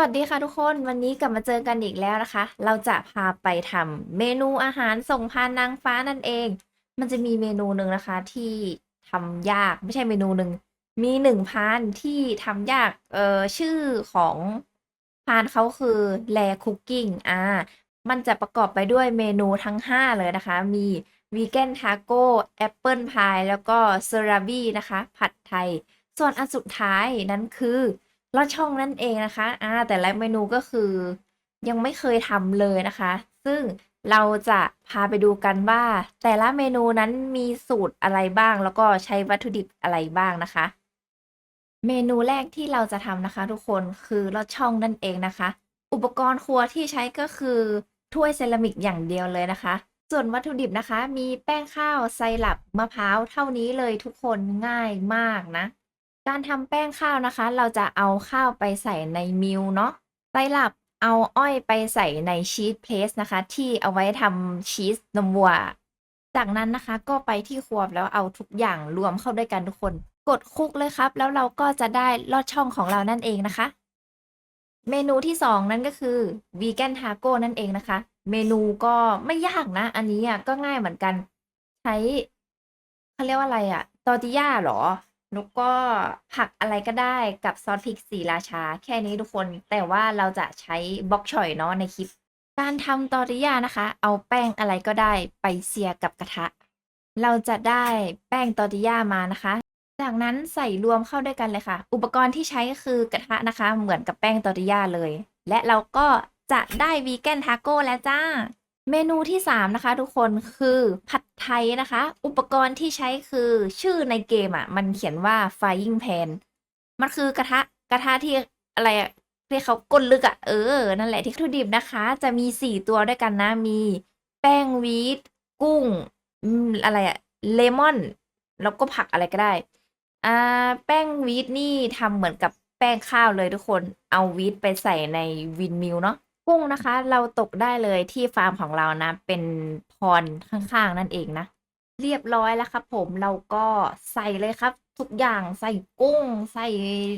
วัสดีค่ะทุกคนวันนี้กลับมาเจอกันอีกแล้วนะคะ เราจะพาไปทำเมนูอาหารส่งพานนางฟ้านั่นเอง มันจะมีเมนูหนึ่งนะคะที่ทำยากไม่ใช่เมนูหนึ่งมีหนึ่งพานที่ทำยากเออชื่อของพานเขาคือแลคุกกิ้งอ่ามันจะประกอบไปด้วยเมนูทั้ง 5 เลยนะคะ มีวีแกนทาโก้แอปเปิลพายแล้วก็เซราบี้นะคะ ผัดไทย ส่วนอันสุดท้ายนั้นคือ ลอดช่องนั่นเองนะคะอ่าแต่ละเมนูก็คือยังไม่เคยทำเลยนะคะ ซึ่งเราจะพาไปดูกันว่า แต่ละเมนูนั้นมีสูตรอะไรบ้าง แล้วก็ใช้วัตถุดิบอะไรบ้างนะคะ เมนูแรกที่เราจะทำนะคะ ทุกคนคือลอดช่องนั่นเองนะคะ อุปกรณ์ครัวที่ใช้ก็คือถ้วยเซรามิกอย่างเดียวเลยนะคะ ส่วนวัตถุดิบนะคะ มีแป้งข้าวไซรัปมะพร้าวเท่านี้เลยทุกคนง่ายมากนะ การทำแป้งข้าวนะคะ เราจะเอาข้าวไปใส่ในมิลเนาะไซรัปเอาอ้อยไปใส่ในชีสเพลสนะคะ ที่เอาไว้ทำชีสนมวัว จากนั้นนะคะก็ไปที่ครัวแล้วเอาทุกอย่างรวมเข้าด้วยกันทุกคน กดคลุกเลยครับ แล้วเราก็จะได้ลอดช่องของเรานั่นเองนะคะ เมนูที่สองนั่นก็คือวีแกนทาโก้นั่นเองนะคะ เมนูก็ไม่ยากนะ อันนี้อะก็ง่ายเหมือนกัน ใช้เขาเรียกว่าอะไรอะ ตอร์ติย่าหรอ แล้วก็ผักอะไรก็ได้กับซอสพริกสีราชา แค่นี้ทุกคนแต่ว่าเราจะใช้บล็อกฉ่อยเนาะในคลิป การทำตอร์ติย่านะคะ เอาแป้งอะไรก็ได้ไปเสียกับกระทะ เราจะได้แป้งตอร์ติยามานะคะ จากนั้นใส่รวมเข้าด้วยกันเลยค่ะ อุปกรณ์ที่ใช้คือกระทะนะคะ เหมือนกับแป้งตอร์ติยาเลย และเราก็จะได้วีแกนทาโก้แล้วจ้า เมนูที่สามนะคะ ทุกคนคือผัดไทยนะคะ อุปกรณ์ที่ใช้คือชื่อในเกมอะ มันเขียนว่า frying pan มันคือกระทะกระทะที่อะไรอะที่เขาก้นลึกอะเออ นั่นแหละที่วัตถุดิบนะคะ จะมีสี่ตัวด้วยกันนะ มีแป้งวีทกุ้งอืมอะไรอะเลมอน แล้วก็ผักอะไรก็ได้ อ่า แป้งวีทนี่ทำเหมือนกับแป้งข้าวเลยทุกคน เอาวีทไปใส่ในวินมิลเนาะ กุ้งนะคะ เราตกได้เลยที่ฟาร์มของเรานะ เป็นพรข้างๆ นั่นเองนะ เรียบร้อยแล้วครับผมเราก็ใส่เลยครับ ทุกอย่างใส่กุ้ง ใส่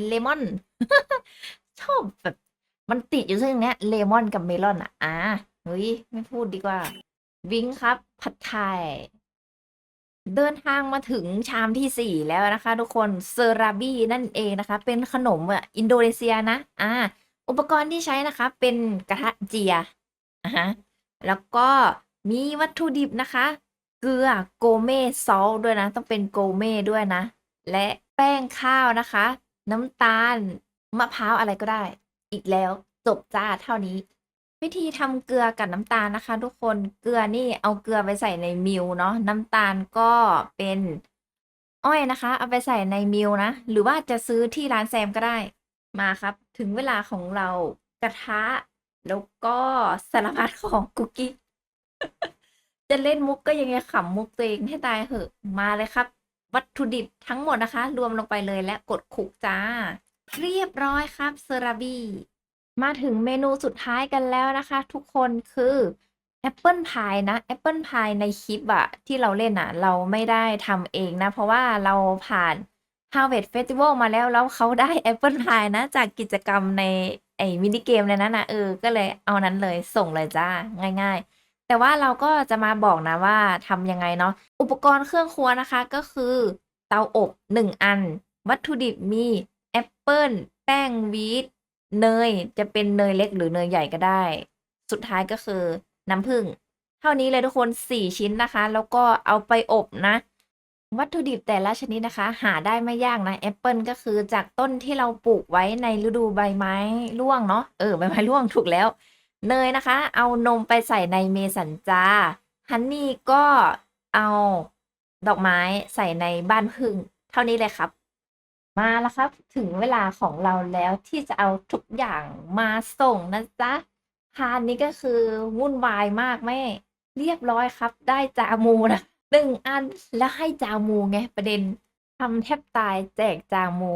เลมอน ชอบแบบมันติดอยู่ซึ่งเนี้ยเลมอนกับเมลอนอะอ่าเฮ้ยไม่พูดดีกว่า วิ้งครับ ผัดไทย เดินทางมาถึงชามที่สี่แล้วนะคะ ทุกคนเซราบี้นั่นเองนะคะ เป็นขนมอะอินโดนีเซียนะ อ่า อุปกรณ์ที่ใช้นะคะ เป็นกระทะเจียอะฮะแล้วก็มีวัตถุดิบนะคะ เกลือโกเม่ซอลด้วยนะ ต้องเป็นโกเม่ด้วยนะ และแป้งข้าวนะคะ น้ำตาลมะพร้าวอะไรก็ได้ อีกแล้วจบจ้าเท่านี้ วิธีทำเกลือกับน้ำตาลนะคะ ทุกคนเกลือนี่เอาเกลือไปใส่ในมิลเนาะน้ำตาลก็เป็นอ้อยนะคะ เอาไปใส่ในมิลนะ หรือว่าจะซื้อที่ร้านแซมก็ได้ มาครับ ถึงเวลาของเรากระทะ แล้วก็สารพัดของคุกกี้ จะเล่นมุกก็ยังไงขำมุกตัวเองให้ตายเหอะ มาเลยครับ วัตถุดิบทั้งหมดนะคะ รวมลงไปเลยและกดคุกจ้า เรียบร้อยครับเซราบีมาถึงเมนูสุดท้ายกันแล้วนะคะ ทุกคนคือแอปเปิลพายนะแอปเปิลพายในคลิปอะที่เราเล่นอะเราไม่ได้ทำเองนะ เพราะว่าเราผ่าน Harvest Festival มาแล้วแล้วเขาได้แอปเปิลพายนะ จากกิจกรรมในไอ้มินิเกมในนั้นนะเออ ก็เลยเอานั้นเลยส่งเลยจ้าง่าย ๆ แต่ว่าเราก็จะมาบอกนะว่าทำยังไงเนาะอุปกรณ์เครื่องครัวนะคะก็คือเตาอบหนึ่งอัน วัตถุดิบมีแอปเปิลแป้งวีทเนย จะเป็นเนยเล็กหรือเนยใหญ่ก็ได้ สุดท้ายก็คือน้ำผึ้งเท่านี้เลยทุกคนสี่ชิ้นนะคะ แล้วก็เอาไปอบนะ วัตถุดิบแต่ละชนิดนะคะ หาได้ไม่ยากนะแอปเปิลก็คือจากต้นที่เราปลูกไว้ในฤดูใบไม้ร่วงเนาะเออใบไม้ร่วงถูกแล้ว เนยนะคะ เอานมไปใส่ในเมสันจาฮันนี่ก็เอาดอกไม้ใส่ในบ้านพึ่ง เท่านี้เลยครับ มาแล้วครับ ถึงเวลาของเราแล้วที่จะเอาทุกอย่างมาส่งนะจ๊ะพานนี้ก็คือวุ่นวายมากแม่ เรียบร้อยครับ ได้จามูนะ หนึ่งอันแล้วให้จามูไงประเด็นทำแทบตายแจกจามู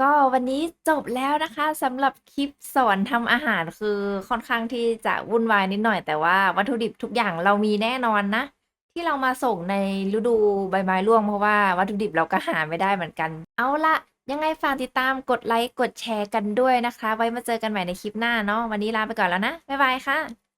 ก็วันนี้จบแล้วนะคะสำหรับคลิปสอนทำอาหารคือค่อนข้างที่จะวุ่นวายนิดหน่อย แต่ว่าวัตถุดิบทุกอย่างเรามีแน่นอนนะ ที่เรามาส่งในฤดูใบไม้ร่วงเพราะว่าวัตถุดิบเราก็หาไม่ได้เหมือนกัน เอาละยังไงฝากติดตามกดไลค์กดแชร์กันด้วยนะคะ ไว้มาเจอกันใหม่ในคลิปหน้าเนาะวันนี้ลาไปก่อนแล้วนะบ๊ายบายค่ะ